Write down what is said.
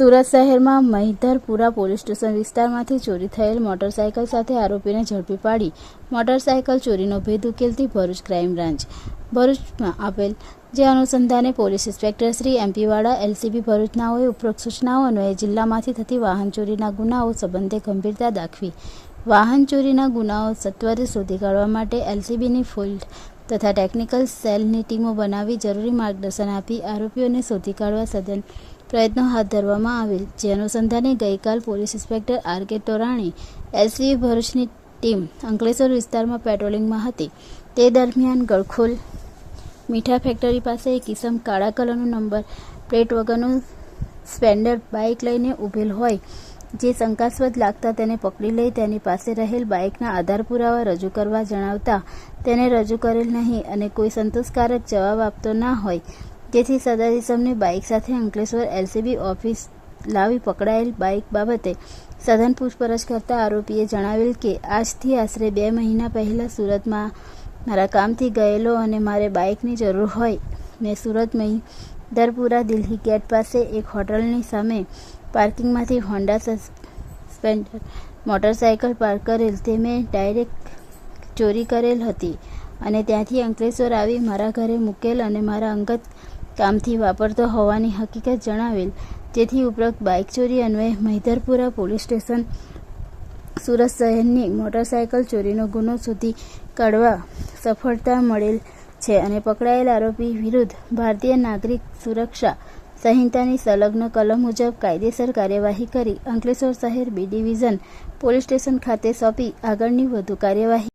સુરત શહેરમાં Mahidharpura police station વિસ્તારમાંથી ચોરી થયેલ મોટરસાયકલ સાથે આરોપીને ઝડપી પાડી મોટરસાયકલ ચોરીનો ભેદ ઉકેલતી ભરૂચ ક્રાઇમ બ્રાન્ચ. ભરૂચમાં આપેલ જે અનુસંધાને પોલીસ ઇન્સ્પેક્ટર શ્રી એમપીવાડા એલસીબી ભરૂચનાઓએ ઉપરોક્ત સૂચનાઓ અન્વયે જિલ્લામાંથી થતી વાહન ચોરીના ગુનાઓ સંબંધે ગંભીરતા દાખવી. વાહન ચોરીના ગુનાઓ સત્વરે શોધી કાઢવા માટે એલસીબીની ફિલ્ડ તથા ટેકનિકલ સેલની ટીમો બનાવી જરૂરી માર્ગદર્શન આપી આરોપીઓને શોધી કાઢવા સઘન પ્રયત્નો હાથ ધરવામાં આવેલ. જે અનુસંધાને ગઈકાલ police inspector R K Torani SV ભરૂચની ટીમ અંકલેશ્વર વિસ્તારમાં પેટ્રોલિંગમાં હતી. તે દરમિયાન ગળખોલ મીઠા ફેક્ટરી પાસે એક કિસમ કાળા કલરનો નંબર પ્લેટ વગરનું સ્પેન્ડર બાઇક લઈને ઊભેલ હોય. જે શંકાસ્પદ લાગતા તેને પકડી લઈ તેની પાસે રહેલ બાઇકના આધાર પુરાવા રજૂ કરવા જણાવતા તેને રજૂ કરેલ નહીં અને કોઈ સંતોષકારક જવાબ આપતો ના હોય. જેથી સદર બાઇક સાથે અંકલેશ્વર એલસીબી ઓફિસ લાવી પકડાયેલ બાઇક બાબતે સઘન પૂછપરછ કરતા આરોપીએ જણાવેલ કે, આજથી આશરે બે મહિના પહેલાં સુરતમાં મારા કામથી ગયેલો અને મારે બાઇકની જરૂર હોય. મેં સુરત દરપુરા દિલ્હી ગેટ પાસે એક હોટલની સામે પાર્કિંગમાંથી હોન્ડા સસ્પેન્ડર મોટરસાયકલ પાર્ક કરેલ તે મેં ડાયરેક્ટ ચોરી કરેલ હતી. અને ત્યાંથી અંકલેશ્વર આવી મારા ઘરે મૂકેલ અને મારા અંગત કામથી વાપરતો હોવાની હકીકત જણાવેલ. જેથી ઉપરોક્ત બાઇક ચોરી અન્વયે મહિધરપુરા પોલીસ સ્ટેશન, સુરત શહેરની મોટરસાયકલ ચોરીનો ગુનો શોધી કાઢવા સફળતા મળેલ છે અને પકડાયેલ આરોપી વિરુદ્ધ ભારતીય નાગરિક સુરક્ષા સંહિતાની સંલગ્ન કલમ મુજબ કાયદેસર કાર્યવાહી કરી અંકલેશ્વર શહેર બી ડિવિઝન પોલીસ સ્ટેશન ખાતે સોંપી આગળની વધુ કાર્યવાહી.